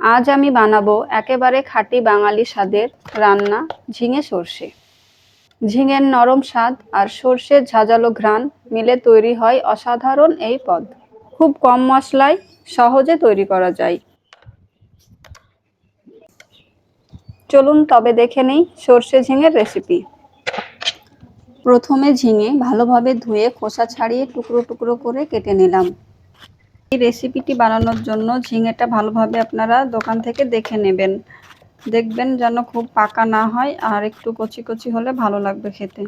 আজ আমি বানাবো একেবারে খাঁটি বাঙালি স্বাদের রান্না, ঝিঙে সর্ষে। ঝিঙের নরম স্বাদ আর সর্ষের ঝাঁঝালো ঘ্রাণ মিলে তৈরি হয় অসাধারণ এই পদ। খুব কম মশলায় সহজে তৈরি করা যায়। চলুন তবে দেখে নেই সর্ষে ঝিঙের রেসিপি প্রথমে ঝিঙে ভালোভাবে ধুয়ে খোসা ছাড়িয়ে টুকরো টুকরো করে কেটে নিলাম। এই রেসিপিটি বানানোর জন্য ঝিঙেটা ভালোভাবে আপনারা দোকান থেকে দেখে নেবেন। দেখবেন যেন খুব পাকা না হয় আর একটু কচি কচি হলে ভালো লাগবে খেতে।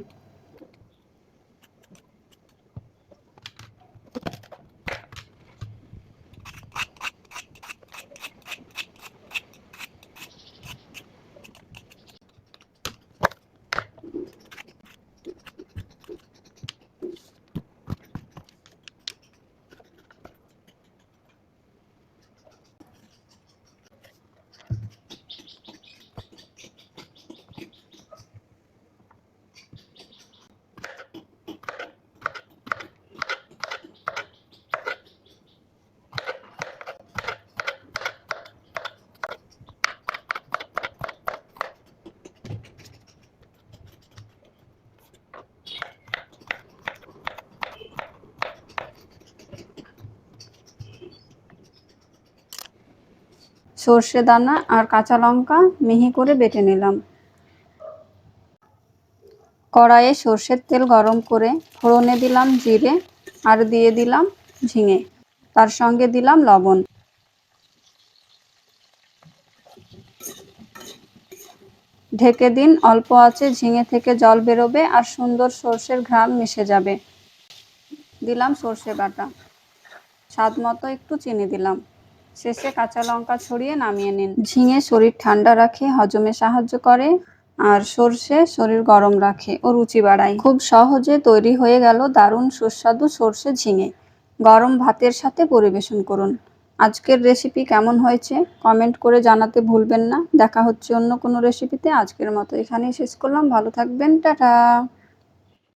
সর্ষে দানা আর কাঁচা লঙ্কা মিহি করে বেটে নিলাম। কড়াইয়ে সর্ষের তেল গরম করে ফোড়নে দিলাম জিরে আর দিয়ে দিলাম ঝিঙে। তার সঙ্গে দিলাম লবণ। ঢেকে দিন, অল্প আছে, ঝিঙে থেকে জল বেরোবে আর সুন্দর সর্ষের ঘ্রাণ মিশে যাবে। দিলাম সর্ষে বাটা। স্বাদ মতো একটু চিনি দিলাম। শেষে কাঁচা লঙ্কা ছড়িয়ে নামিয়ে নিন। ঝিঙে শরীর ঠান্ডা রাখে, হজমে সাহায্য করে, আর সর্ষে শরীর গরম রাখে ও রুচি বাড়ায়। খুব সহজে তৈরি হয়ে গেল দারুণ সুস্বাদু সর্ষে ঝিঙে। গরম ভাতের সাথে পরিবেশন করুন। আজকের রেসিপি কেমন হয়েছে? কমেন্ট করে জানাতে ভুলবেন না। দেখা হচ্ছে অন্য কোনো রেসিপিতে আজকের মতো এখানেই শেষ করলাম। ভালো থাকবেন। টাটা!